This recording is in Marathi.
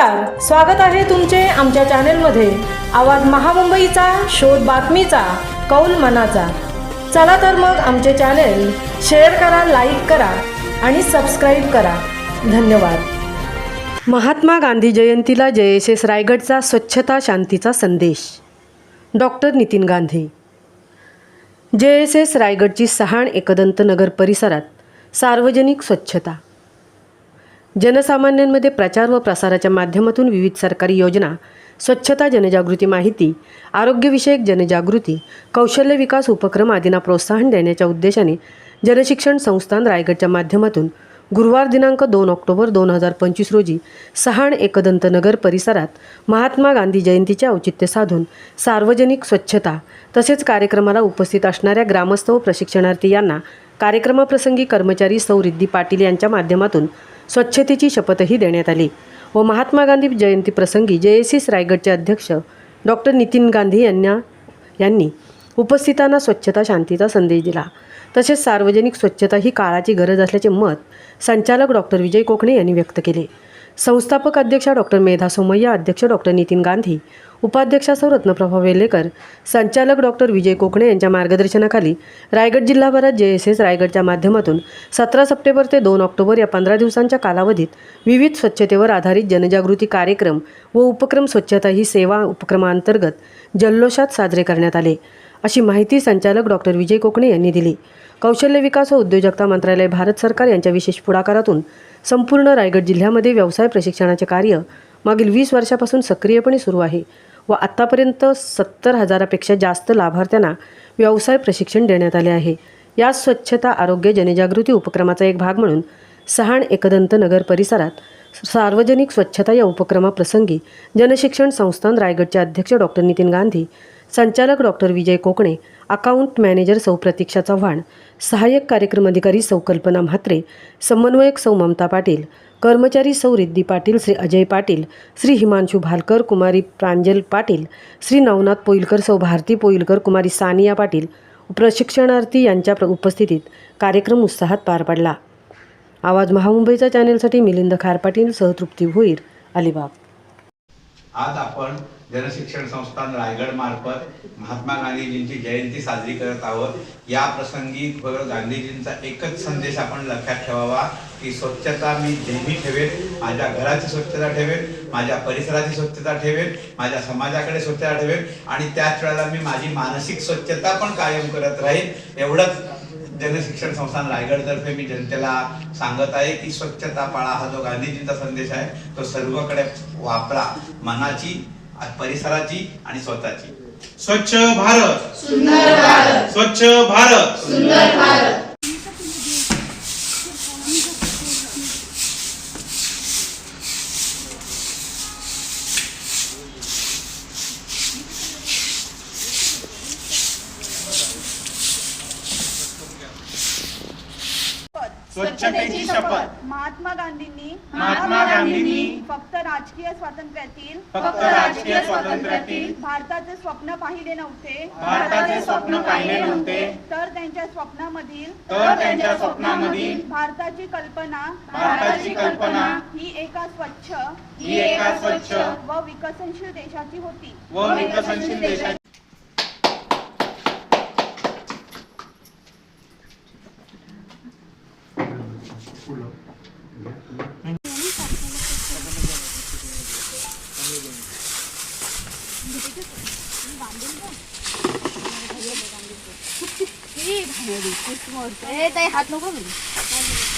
नमस्कार स्वागत आहे तुमचे आमच्या चॅनेलमध्ये. आवाज महामुंबईचा शोध बातमीचा कौल मनाचा. चला तर मग आमचे चॅनेल शेअर करा लाईक करा आणि सबस्क्राईब करा. धन्यवाद. महात्मा गांधी जयंतीला जयशेस एस रायगडचा स्वच्छता शांतीचा संदेश. Doctor Nitin Gandhi. J S S रायगडची सहाण Ekdant नगर परिसरात सार्वजनिक स्वच्छता. जनसामान्यांमध्ये प्रचार व प्रसाराच्या माध्यमातून विविध सरकारी योजना स्वच्छता जनजागृती माहिती आरोग्यविषयक जनजागृती कौशल्य विकास उपक्रम आदींना प्रोत्साहन देण्याच्या उद्देशाने जनशिक्षण संस्थान रायगडच्या माध्यमातून गुरुवार दिनांक दोन ऑक्टोबर दोन हजार पंचवीस रोजी सहाण एकदंत नगर परिसरात महात्मा गांधी जयंतीचे औचित्य साधून सार्वजनिक स्वच्छता तसेच कार्यक्रमाला उपस्थित असणाऱ्या ग्रामस्थ व प्रशिक्षणार्थी यांना कार्यक्रमाप्रसंगी कर्मचारी सौरिद्धी पाटील यांच्या माध्यमातून स्वच्छतेची शपथही देण्यात आली व महात्मा गांधी जयंती प्रसंगी जे रायगडचे अध्यक्ष डॉक्टर नितीन गांधी यांना यांनी उपस्थितांना स्वच्छता शांतीचा संदेश दिला. तसेच सार्वजनिक स्वच्छता ही काळाची गरज असल्याचे मत संचालक डॉक्टर विजय कोकणे यांनी व्यक्त केले. संस्थापक अध्यक्षा डॉक्टर मेधा सोमय्या अध्यक्ष डॉक्टर नितीन गांधी उपाध्यक्षा सौ रत्नप्रभा वेलेकर संचालक डॉक्टर विजय कोकणे यांच्या मार्गदर्शनाखाली रायगड जिल्हाभरात जे एस एस रायगडच्या माध्यमातून सतरा सप्टेंबर ते दोन ऑक्टोबर या पंधरा दिवसांच्या कालावधीत विविध स्वच्छतेवर आधारित जनजागृती कार्यक्रम व उपक्रम स्वच्छता ही सेवा उपक्रमांतर्गत जल्लोषात साजरे करण्यात आले. अशी माहिती संचालक डॉक्टर विजय कोकणे यांनी दिली. कौशल्य विकास व उद्योजकता मंत्रालय भारत सरकार यांच्या विशेष पुढाकारातून संपूर्ण रायगड जिल्ह्यामध्ये व्यवसाय प्रशिक्षणाचे कार्य मागील वीस वर्षापासून सक्रियपणे सुरू आहे व आत्तापर्यंत सत्तर हजारापेक्षा जास्त लाभार्थ्यांना व्यवसाय प्रशिक्षण देण्यात आले आहे. या स्वच्छता आरोग्य जनजागृती उपक्रमाचा एक भाग म्हणून सहाण एकदंत नगर परिसरात सार्वजनिक स्वच्छता या उपक्रमाप्रसंगी जनशिक्षण संस्थान रायगडचे अध्यक्ष डॉक्टर नितीन गांधी संचालक doctor Vijay Kokane account manager सौ प्रतीक्षा चव्हाण सहाय्यक कार्यक्रम अधिकारी सौ कल्पना म्हात्रे समन्वयक सौ ममता पाटील कर्मचारी सौ रिद्धी पाटील श्री अजय पाटील श्री हिमांशू भालकर कुमारी प्रांजल पाटील श्री नवनाथ पोईलकर सौ भारती पोईलकर कुमारी सानिया पाटील प्रशिक्षणार्थी यांच्या प्र- उपस्थितीत कार्यक्रम उत्साहात पार पडला. आवाज महामुंबईच्या चॅनेलसाठी मिलिंद खारपाटील सहतृप्ती भोईर अलिबाग. आज आपण जनशिक्षण संस्थान रायगड मार्फत महात्मा गांधीजींची जयंती साजरी करत आहोत. या प्रसंगी गांधीजींचा एकच संदेश आपण लक्षात ठेवावा की स्वच्छता मी नेहमी ठेवेन माझ्या घराची स्वच्छता ठेवेन माझ्या परिसराची स्वच्छता ठेवेन माझ्या समाजाकडे स्वच्छता ठेवेन आणि त्याच वेळेला मी माझी मानसिक स्वच्छता पण कायम करत राहील एवढंच जनशिक्षण संस्थान रायगडतर्फे मी जनतेला सांगत आहे की स्वच्छता पाळा हा जो गांधीजींचा संदेश आहे तो सर्वकडे वापरा. मनाची परिसराची आणि स्वतःची. स्वच्छ भारत. सुंदर भारत. स्वच्छ भारत. स्वच्छतेची शपथ. महात्मा गांधींनी महात्मा गांधींनी फक्त राजकीय स्वातंत्र्यातील फक्त राजकीय स्वातंत्र्यातील भारताचे स्वप्न पाहिले नव्हते. भारताचे स्वप्न पाहिले नव्हते. तर त्यांच्या स्वप्नामधील तर त्यांच्या स्वप्नामधील भारताची कल्पना भारताची कल्पना ही एका स्वच्छ ही एका स्वच्छ व विकसनशील देशाची होती. व विकसनशील देशाची हात नको घेऊ.